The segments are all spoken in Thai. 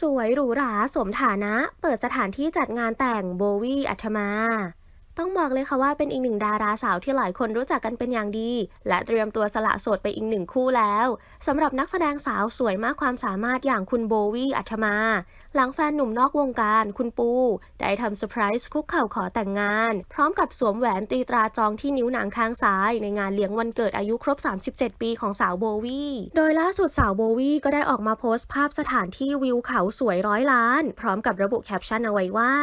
สวยหรูหราสมฐานะ เปิดสถานที่จัดงานแต่งโบวี่อัธมา ต้องบอกเลยค่ะว่าเป็นอีกหนึ่งดาราสาวที่หลายคนรู้จักกันเป็นอย่างดี และเตรียมตัวสละโสดไปอีกหนึ่งคู่แล้วสำหรับนักแสดงสาวสวยมากความสามารถอย่างคุณโบวี่อัธมา หลังแฟนหนุ่มนอกวงการคุณปู ได้ทำเซอร์ไพรส์คุกเข่าขอแต่งงาน พร้อมกับสวมแหวนตีตราจองที่นิ้วหนังข้างซ้าย ในงานเลี้ยงวันเกิดอายุครบ 37 ปีของสาวโบวี่โดยล่าสุดสาวโบวี่ก็ได้ออกมาโพสต์ภาพสถานที่วิวเขาสวยร้อยล้าน พร้อมกับระบุแคปชั่นเอาไว้ว่า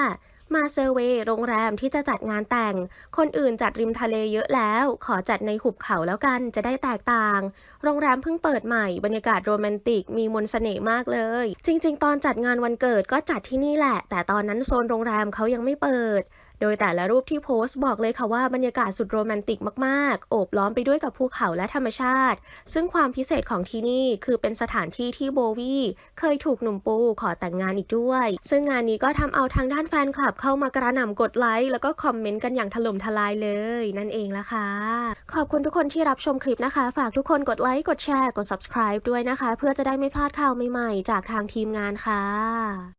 มาเซอร์เวย์โรงแรมที่จะจัดงานแต่ง คนอื่นจัดริมทะเลเยอะแล้ว ขอจัดในหุบเขาแล้วกันจะได้แตกต่าง โรงแรมเพิ่งเปิดใหม่ บรรยากาศโรแมนติกมีมนต์เสน่ห์มากเลย จริง ๆ ตอนจัดงานวันเกิดก็จัดที่นี่แหละ แต่ตอนนั้นโซนโรงแรมเขายังไม่เปิด โดยแต่ละรูปที่โพสต์บอกเลยค่ะว่าบรรยากาศสุดโรแมนติกมากๆ โอบล้อมไปด้วยกับภูเขาและธรรมชาติ ซึ่งความพิเศษของที่นี่คือเป็นสถานที่ที่โบวี่เคยถูกหนุ่มปูขอแต่งงานอีกด้วย ซึ่งงานนี้ก็ทำเอาทางด้านแฟนคลับเข้ามากระหน่ำกดไลค์แล้วก็คอมเมนต์กันอย่างถล่มทลายเลย นั่นเองละค่ะ ขอบคุณทุกคนที่รับชมคลิปนะคะ ฝากทุกคนกดไลค์กดแชร์กด subscribe ด้วยนะคะ เพื่อจะได้ไม่พลาดข่าวใหม่ๆ จากทางทีมงานค่ะ